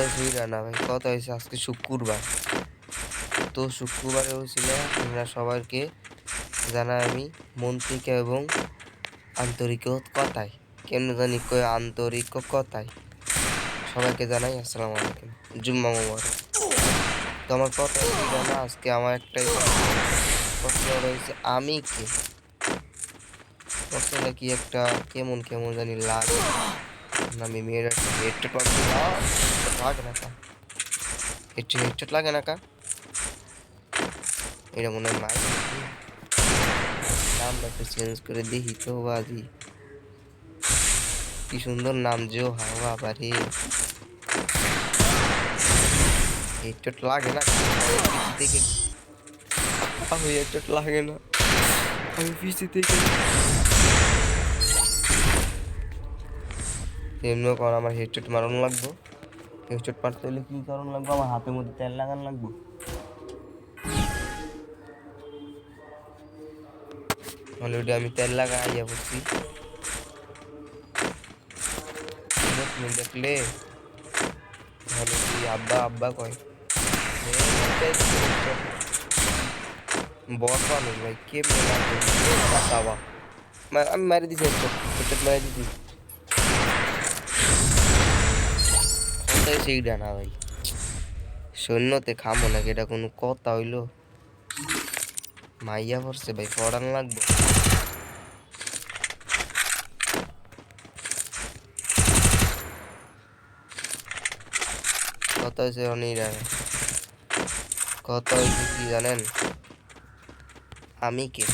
হয়েছিল না ভাই, কত হয়েছে? আজকে শুক্রবার। তো শুক্রবারে হয়েছিল তোমরা সবাইকে জানাই আমি মন থেকে এবং আন্তরিক কথায় কেমন জানি কই আন্তরিক কথায় সবাইকে জানাই আসসালামু আলাইকুম। জুম্মা মোবারক। তো আমার কথা ছিল না আজকে আমার একটাই প্রশ্ন রয়েছে, আমি কে? প্রশ্নটা কি একটা কেমন কেমন জানি লাগে। আমি মেয়েরা হেডটেট লাগে না কা একটু হেডটেট লাগে না কা এটা মনে হয় নামটা একটু চেঞ্জ করে দেখি তো বাজি। কি সুন্দর নাম জো হাওয়া বাড়ি হেডটেট লাগে না দেখে। আমি হেডটেট লাগে না। আমি পিসি থেকে। এমনিও কারণ আমার হেডশট মারানো লাগবো? হেডশট মারতে হলে কি কারণ লাগবে আমার হাতের মধ্যে তেল লাগানো লাগবো অলরেডি আমি তেল লাগা ইয়া করছি তুমি দেখলে তাহলে কি আব্বা আব্বা কয় বট মানুষ ভাই কে বাবা আমি মারি দিছি হেডশট হেডশট মারি দিছি সেইটা না ভাই। সৈন্যতে খামো নাকি, এটা কোনো কথা হইল? মাইয়া পড়ছে ভাই, পড়ান লাগবে। কত হয়েছে অনিরা। কত হয়েছে কি জানেন? আমি কে?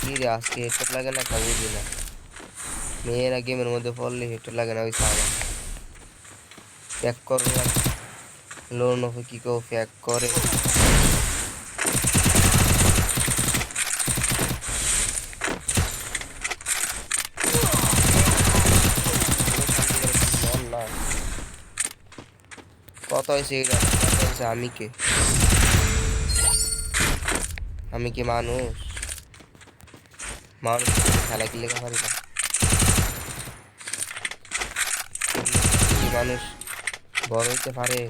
কি রে, আজকে হেডশট লাগে না বুঝি না? মেয়েরা গেমের মধ্যে পড়লে হেডশট লাগে না ওই সাবা প্যাক করো না লোন অফে কি কেউ প্যাক করে না। কত হয়েছে এটা কত হয়েছে আমি কে আমি কি মানুষ মানুষ খেলা কি লেখা পারি না কি মানুষ বড় হইতে পারে।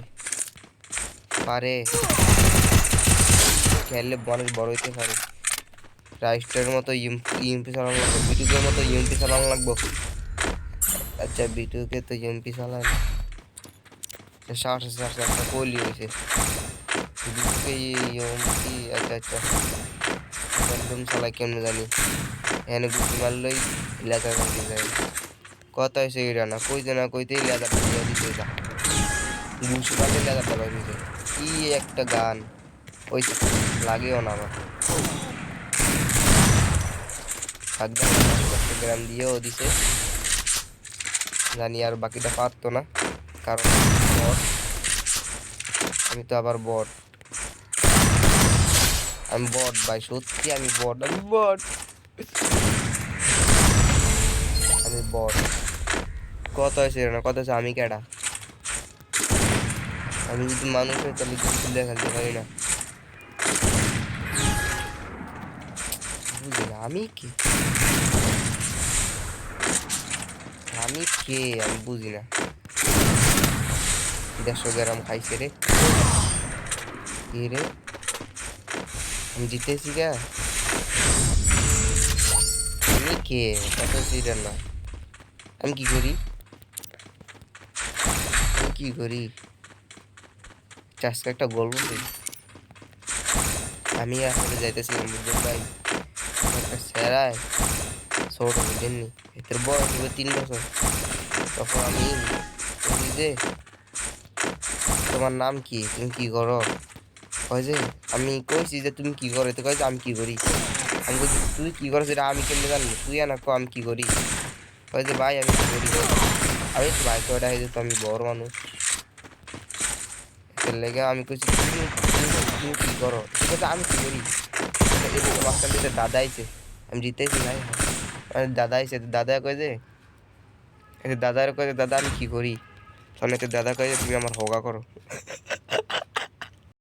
পারে। খেললে মানুষ বড় হইতে পারে। রাইস্টারের মতো ইউএমপি চালানো লাগবে, বিটুকের মতো ইউএমপি চালানো লাগবো। আচ্ছা বিটুকে তো ইউএমপি চালায় না। ষাট ষাট একটা কোহলি হয়েছে বিটুকে ইউএমপি আচ্ছা আচ্ছা। একদম চালায়, কেমন জানি। এখানে গুটি মারলেই কাটি যায়। কত হয়েছে এটা না কইতে না কইতেই লেজারটা দিয়ে দিতে যা ঘুষি মারলে লেজারটা বাইরে কি একটা গান ওই লাগেও না আমার গ্রাম দিয়েও দিছে জানি আর বাকিটা পারতো না কারণ আমি তো আবার বট আমি বট ভাই সত্যি আমি বট আমি বট বট কত হয়েছে না কত হয়েছে? আমি কেডা? আমি যদি মানুষ হই তাহলে গুলি খেলতে পারি না। বুঝি না আমি কি? আমি কে? আমি বুঝি না। দেড়শো গ্রাম খাইছে রে। কি রে? আমি জিতেছি গা আমি কে? কত সিটার না আমি কি করি? কি করি? চাষকে একটা গল্প বলি। আমি আসলে যাইতেছিলাম বুঝলেন ভাই। একটা সেরায় ছোট বুঝেননি এর বয়স হবে তিন বছর। তখন আমি যে, তোমার নাম কি? তুমি কি করো? কয় যে, আমি কইছি যে তুমি কি করো? তো কয় যে, আমি কি করি? আমি তুই কি করো সেটা আমি কেমনে জানি তুই না কো, আমি কি করি? কয় যে ভাই আমি করি আমি তো ভাই কয়টা হয়ে যেত আমি বড় মানুষ লেগে আমি কইছি তুমি কি করো ঠিক আছে আমি কি করি এদিকে মাঝখান দিতে দাদা আইছে আমি জিতেছি ভাই দাদা আইছে দাদা কয় যে দাদার কয় দাদা আমি কি করি এতে দাদা কয় তুমি আমার হোগা করো